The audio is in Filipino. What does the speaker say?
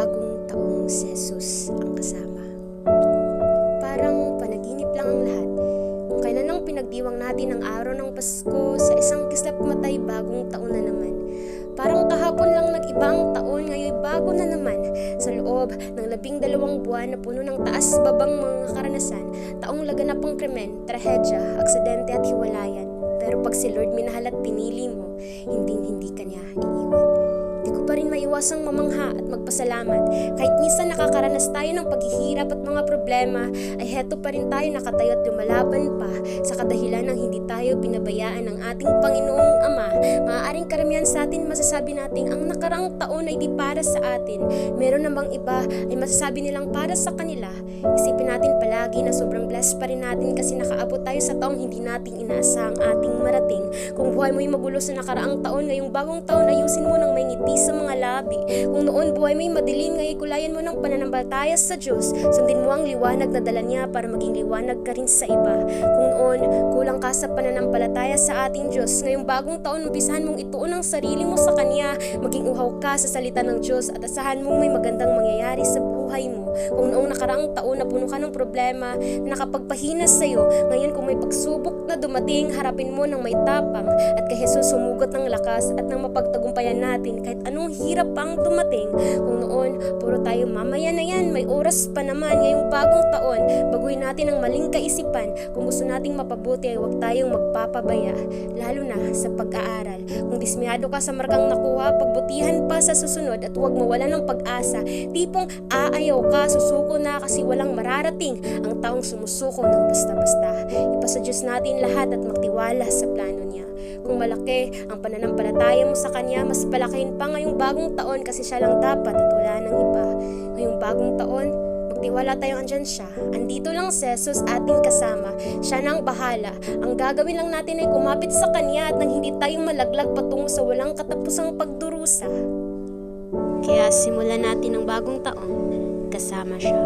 bagong taong si Jesus ang kasama. Parang panaginip lang ang lahat. Kung kailan lang pinagdiwang natin ang araw ng Pasko sa isang kislap matay bagong taon na naman. Parang kahapon lang nag-iba taon, ngayon bago na naman. Sa loob ng labing dalawang buwan na puno ng taas babang mga karanasan, taong laganap ang krimen, trahedya, aksidente at hiwalayan. Pero pag si Lord minahal at pinili mo, hindi hindi kanya iiwan. Di ko pa rin maiwasang mamangha at magpasalamat. Kahit minsan nakakaranas tayo ng paghihirap at mga problema, ay heto pa rin tayo nakatayo at lumalaban pa sa kadahilan ng hindi tayo pinabayaan ng ating Panginoong Ama. Maaaring karamihan sa atin masasabi natin ang nakaraang taon ay di para sa atin. Meron namang iba ay masasabi nilang para sa kanila. Isipin natin palagi na sobrang blessed pa rin natin kasi nakaabot tayo sa taong hindi nating inaasahang ating marating. Kung buhay mo'y magulo sa nakaraang taon, ngayong bagong taon ayusin mo ng may ngiti sa mga labi. Kung noon buhay mo'y madilim, ngayon kulayan mo ng pananampalataya sa Diyos. Sundin mo ang liwanag na dala niya para maging liwanag ka rin sa iba. Kung noon kulang ka sa pananampalataya sa ating Diyos, ngayong bagong taon umpisahan mong ituon ang sarili mo sa Kanya. Maging uhaw ka sa salita ng Diyos at asahan mong may magandang mangyayari sa buhay mo. Kung noong nakaraang taon na puno ka ng problema na nakapagpahinas sa iyo, ngayon kung may pagsubok na dumating, harapin mo ng may tapang at kay Jesus sumugot ng lakas at ng mapagtagumpayan natin kahit anong hirap pang dumating. Kung noon, puro tayo mamaya na yan, may oras pa naman ngayong bagong taon, baguhin natin ang maling kaisipan. Kung gusto nating mapabuti ay huwag tayong magpapabaya, lalo na sa pag-aaral. Kung dismiyado ka sa markang nakuha, pagbutihan pa sa susunod at huwag mawala ng pag-asa. Tipong aayaw ka, susuko na kasi walang mararating ang taong sumusuko ng basta-basta. Ipasa Diyos natin lahat at magtiwala sa plano. Kung malaki ang pananampalataya mo sa Kanya, mas palakihin pa ngayong bagong taon kasi siya lang dapat at wala nang iba. Ngayong bagong taon, magtiwala tayo andyan siya. Andito lang si Jesus ating kasama. Siya na ang bahala. Ang gagawin lang natin ay kumapit sa Kanya at nang hindi tayo malaglag patungo sa walang katapusang pagdurusa. Kaya simulan natin ang bagong taon kasama siya.